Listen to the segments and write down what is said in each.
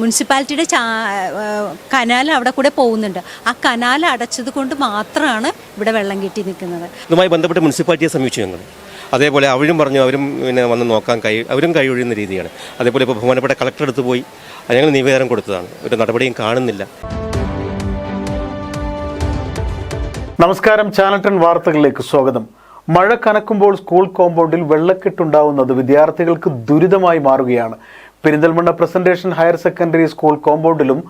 മുനിസിപ്പാലിറ്റിയുടെ ചാ കനാൽ അവിടെ കൂടെ പോകുന്നുണ്ട്. ആ കനാൽ അടച്ചത് കൊണ്ട് മാത്രമാണ് ഇവിടെ വെള്ളം കെട്ടി നിൽക്കുന്നത്. ഇതുമായി ബന്ധപ്പെട്ട് മുനിസിപ്പാലിറ്റിയെ സമീപിച്ചു ഞങ്ങൾ. അതേപോലെ അവരും പറഞ്ഞു അവരും പിന്നെ വന്ന് നോക്കാൻ കൈ അവരും കൈയൊഴിയുന്ന രീതിയാണ്. അതേപോലെ ഇപ്പോൾ ബഹുമാനപ്പെട്ട കളക്ടർ അടുത്ത് പോയി ഞങ്ങൾ നിവേദനം കൊടുത്തതാണ്. ഒരു നടപടിയും കാണുന്നില്ല. നമസ്കാരം ചാനൽ ടെൻ വാർത്തകളിലേക്ക് സ്വാഗതം. മഴ കനക്കുമ്പോൾ സ്കൂൾ കോമ്പൗണ്ടിൽ വെള്ളക്കെട്ടുണ്ടാവുന്നത് വിദ്യാർത്ഥികൾക്ക് ദുരിതമായി മാറുകയാണ്. Perinthalmanna presentation higher secondary school കോമ്പൗണ്ടിലും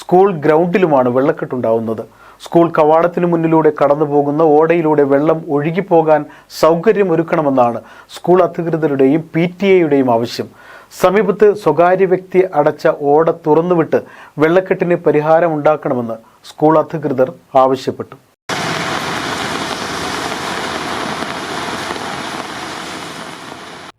school ഗ്രൗണ്ടിലുമാണ് വെള്ളക്കെട്ടുണ്ടാവുന്നത് സ്കൂൾ കവാടത്തിനു മുന്നിലൂടെ കടന്നു പോകുന്ന ഓടയിലൂടെ വെള്ളം ഒഴുകിപ്പോകാൻ സൗകര്യമൊരുക്കണമെന്നാണ് സ്കൂൾ അധികൃതരുടെയും പി ടി എയുടെയും ആവശ്യം. സമീപത്ത് സ്വകാര്യ വ്യക്തി അടച്ച ഓട തുറന്നുവിട്ട് വെള്ളക്കെട്ടിന് പരിഹാരമുണ്ടാക്കണമെന്ന് സ്കൂൾ അധികൃതർ ആവശ്യപ്പെട്ടു.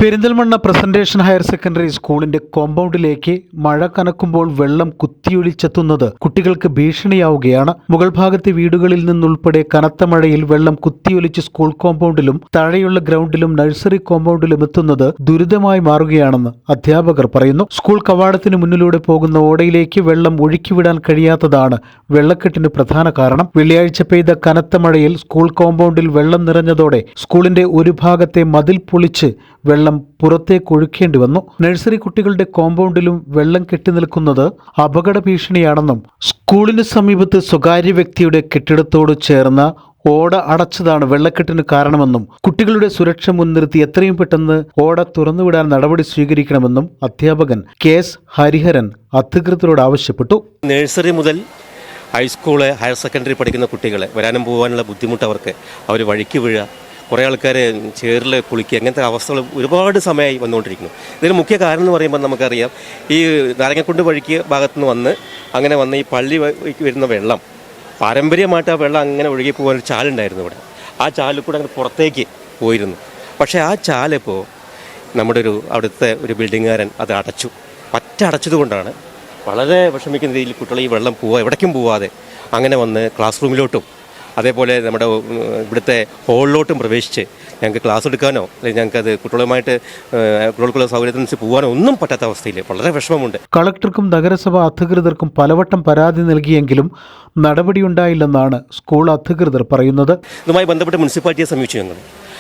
പെരിന്തൽമണ്ണ പ്രസന്റേഷൻ ഹയർ സെക്കൻഡറി സ്കൂളിന്റെ കോമ്പൗണ്ടിലേക്ക് മഴ കനക്കുമ്പോൾ വെള്ളം കുത്തിയൊലിച്ചെത്തുന്നത് കുട്ടികൾക്ക് ഭീഷണിയാവുകയാണ്. മുകൾ ഭാഗത്തെ വീടുകളിൽ നിന്നുൾപ്പെടെ കനത്ത മഴയിൽ വെള്ളം കുത്തിയൊലിച്ച് സ്കൂൾ കോമ്പൗണ്ടിലും താഴെയുള്ള ഗ്രൗണ്ടിലും നഴ്സറി കോമ്പൗണ്ടിലും എത്തുന്നത് ദുരിതമായി മാറുകയാണെന്ന് അധ്യാപകർ പറയുന്നു. സ്കൂൾ കവാടത്തിന് മുന്നിലൂടെ പോകുന്ന ഓടയിലേക്ക് വെള്ളം ഒഴുക്കിവിടാൻ കഴിയാത്തതാണ് വെള്ളക്കെട്ടിന് പ്രധാന കാരണം. വെള്ളിയാഴ്ച പെയ്ത കനത്ത മഴയിൽ സ്കൂൾ കോമ്പൗണ്ടിൽ വെള്ളം നിറഞ്ഞതോടെ സ്കൂളിന്റെ ഒരു ഭാഗത്തെ മതിൽ പൊളിച്ച് വെള്ളം പുറത്തേക്ക് ഒഴുക്കേണ്ടി വന്നു. നഴ്സറി കുട്ടികളുടെ കോമ്പൗണ്ടിലും വെള്ളം കെട്ടിനിൽക്കുന്നത് അപകട ഭീഷണിയാണെന്നും സ്കൂളിന് സമീപത്ത് സ്വകാര്യ വ്യക്തിയുടെ കെട്ടിടത്തോട് ചേർന്ന ഓട അടച്ചതാണ് വെള്ളക്കെട്ടിന് കാരണമെന്നും കുട്ടികളുടെ സുരക്ഷ മുൻനിർത്തി എത്രയും പെട്ടെന്ന് ഓട തുറന്നുവിടാൻ നടപടി സ്വീകരിക്കണമെന്നും അധ്യാപകൻ കെ എസ് ഹരിഹരൻ അധികൃതരോട് ആവശ്യപ്പെട്ടു. നഴ്സറി മുതൽ ഹൈസ്കൂൾ ഹയർ സെക്കൻഡറി പഠിക്കുന്ന കുട്ടികളെ വരാനും പോകാനുള്ള ബുദ്ധിമുട്ട് അവർക്ക്. അവർ വഴിക്ക് വീഴുക കുറേ ആൾക്കാർ ചേറിൽ കുളിക്കുക അങ്ങനത്തെ അവസ്ഥകൾ ഒരുപാട് സമയമായി വന്നുകൊണ്ടിരിക്കുന്നു. ഇതിന് മുഖ്യ കാരണം എന്ന് പറയുമ്പോൾ നമുക്കറിയാം ഈ നാരങ്ങക്കുണ്ട് വഴിക്ക് ഭാഗത്തു നിന്ന് വന്ന് അങ്ങനെ വന്ന് ഈ പള്ളി വരുന്ന വെള്ളം പാരമ്പര്യമായിട്ട് ആ വെള്ളം അങ്ങനെ ഒഴുകി പോകാൻ ഒരു ചാലുണ്ടായിരുന്നു ഇവിടെ. ആ ചാലിൽ കൂടെ അങ്ങനെ പുറത്തേക്ക് പോയിരുന്നു. പക്ഷേ ആ ചാലിപ്പോൾ നമ്മുടെ ഒരു അവിടുത്തെ ഒരു ബിൽഡിങ്ങുകാരൻ അത് അടച്ചു. പറ്റ അടച്ചതുകൊണ്ടാണ് വളരെ വിഷമിക്കുന്ന രീതിയിൽ കുട്ടികൾ ഈ വെള്ളം പോവാ എവിടേക്കും പോവാതെ അങ്ങനെ വന്ന് ക്ലാസ് റൂമിലോട്ടും അതേപോലെ നമ്മുടെ ഇവിടുത്തെ ഹോളിലോട്ടും പ്രവേശിച്ച് ഞങ്ങൾക്ക് ക്ലാസ് എടുക്കാനോ അല്ലെങ്കിൽ ഞങ്ങൾക്ക് അത് കുട്ടികളുമായിട്ട് കുട്ടികൾക്കുള്ള സൗകര്യത്തിനനുസരിച്ച് പോകാനോ ഒന്നും പറ്റാത്ത അവസ്ഥയിൽ വളരെ വിഷമമുണ്ട്. കളക്ടർക്കും നഗരസഭ അധികൃതർക്കും പലവട്ടം പരാതി നൽകിയെങ്കിലും നടപടിയുണ്ടായില്ലെന്നാണ് സ്കൂൾ അധികൃതർ പറയുന്നത്. ഇതുമായി ബന്ധപ്പെട്ട് മുനിസിപ്പാലിറ്റിയെ സമീപിച്ചു ഞങ്ങൾ.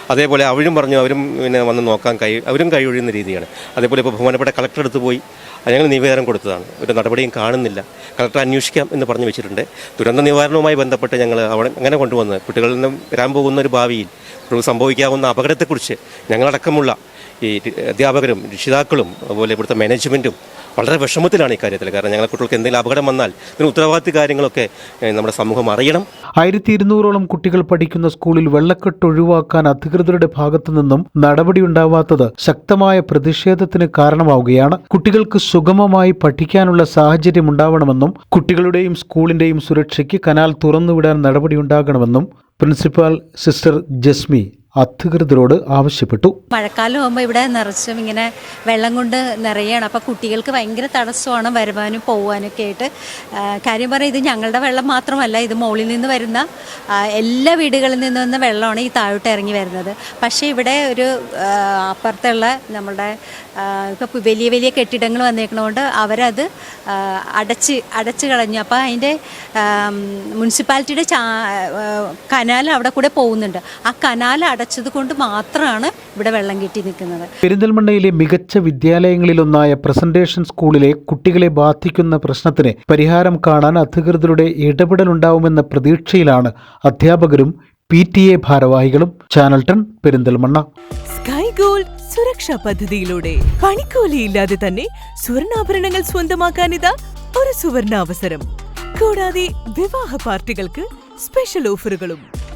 അതേപോലെ അവരും പറഞ്ഞു അവരും പിന്നെ വന്ന് നോക്കാൻ കൈ അവരും കൈയൊഴിയുന്ന രീതിയാണ്. അതേപോലെ ഇപ്പോൾ ബഹുമാനപ്പെട്ട കളക്ടർ എടുത്ത് പോയി ഞങ്ങൾ നിവേദനം കൊടുത്തതാണ്. ഒരു നടപടിയും കാണുന്നില്ല. കളക്ടർ അന്വേഷിക്കാം എന്ന് പറഞ്ഞു വെച്ചിട്ടുണ്ട്. ദുരന്ത നിവാരണവുമായി ബന്ധപ്പെട്ട് ഞങ്ങൾ അവിടെ അങ്ങനെ കൊണ്ടുവന്ന് കുട്ടികളിൽ നിന്നും വരാൻ പോകുന്ന ഒരു ഭാവിയിൽ ഒരു സംഭവിക്കാവുന്ന അപകടത്തെക്കുറിച്ച് ഞങ്ങളടക്കമുള്ള ഈ അധ്യാപകരും രക്ഷിതാക്കളും അതുപോലെ ഇവിടുത്തെ മാനേജ്മെന്റും വളരെ വിഷമത്തിലാണ് ഇക്കാര്യത്തിൽ കാരണം ഞങ്ങളെ കുട്ടികൾക്ക് എന്തെങ്കിലും അപകടം വന്നാൽ ഇതിന് ഉത്തരവാദിത്ത കാര്യങ്ങളൊക്കെ നമ്മുടെ സമൂഹം അറിയണം. ആയിരത്തി ഇരുന്നൂറോളം കുട്ടികൾ പഠിക്കുന്ന സ്കൂളിൽ വെള്ളക്കെട്ട് ഒഴിവാക്കാൻ അധികൃതരുടെ ഭാഗത്തു നിന്നും നടപടിയുണ്ടാവാത്തത് ശക്തമായ പ്രതിഷേധത്തിന് കാരണമാവുകയാണ്. കുട്ടികൾക്ക് സുഗമമായി പഠിക്കാനുള്ള സാഹചര്യം ഉണ്ടാവണമെന്നും കുട്ടികളുടെയും സ്കൂളിന്റെയും സുരക്ഷയ്ക്ക് കനാൽ തുറന്നുവിടാൻ നടപടിയുണ്ടാകണമെന്നും പ്രിൻസിപ്പാൽ സിസ്റ്റർ ജസ്മി അധികൃതരോട് ആവശ്യപ്പെട്ടു. മഴക്കാലം ആകുമ്പോൾ ഇവിടെ നിറച്ചും ഇങ്ങനെ വെള്ളം കൊണ്ട് നിറയാണ്. അപ്പോൾ കുട്ടികൾക്ക് ഭയങ്കര തടസ്സമാണ് വരുവാനും പോവാനൊക്കെ ആയിട്ട്. കാര്യം പറയാം ഇത് ഞങ്ങളുടെ വെള്ളം മാത്രമല്ല ഇത് മുകളിൽ നിന്ന് വരുന്ന എല്ലാ വീടുകളിൽ നിന്ന് വന്ന വെള്ളമാണ് ഈ താഴോട്ട് ഇറങ്ങി വരുന്നത്. പക്ഷേ ഇവിടെ ഒരു അപ്പുറത്തുള്ള നമ്മുടെ ഇപ്പോൾ വലിയ വലിയ കെട്ടിടങ്ങൾ വന്നേക്കണതുകൊണ്ട് അവരത് അടച്ച് അടച്ച് കളഞ്ഞു. അപ്പോൾ അതിന്റെ മുനിസിപ്പാലിറ്റിയുടെ കനാൽ അവിടെ കൂടെ പോകുന്നുണ്ട്. ആ കനാൽ അടച്ചത് കൊണ്ട് മാത്രമാണ് ഇവിടെ വെള്ളം കെട്ടി നിൽക്കുന്നത്. പെരിന്തൽമണ്ണയിലെ മികച്ച വിദ്യാലയങ്ങളിലൊന്നായ പ്രസന്റേഷൻ സ്കൂളിലെ കുട്ടികളെ ബാധിക്കുന്ന പ്രശ്നത്തിന് പരിഹാരം കാണാൻ അധികൃതരുടെ ഇടപെടൽ ഉണ്ടാവുമെന്ന പ്രതീക്ഷയിലാണ് അധ്യാപകരും പി ടി എ ഭാരവാഹികളും. ചാനൽ ടൺ പെരിന്തൽമണ്ണ. സ്കൈ ഗോൾഡ് സുരക്ഷാ പദ്ധതിയിലൂടെ പണിക്കൂലിയില്ലാതെ തന്നെ സ്വർണാഭരണങ്ങൾ സ്വന്തമാക്കാൻ ഇതാ ഒരു സുവർണാവസരം. കൂടാതെ വിവാഹ പാർട്ടികൾക്ക് സ്പെഷ്യൽ ഓഫറുകളും.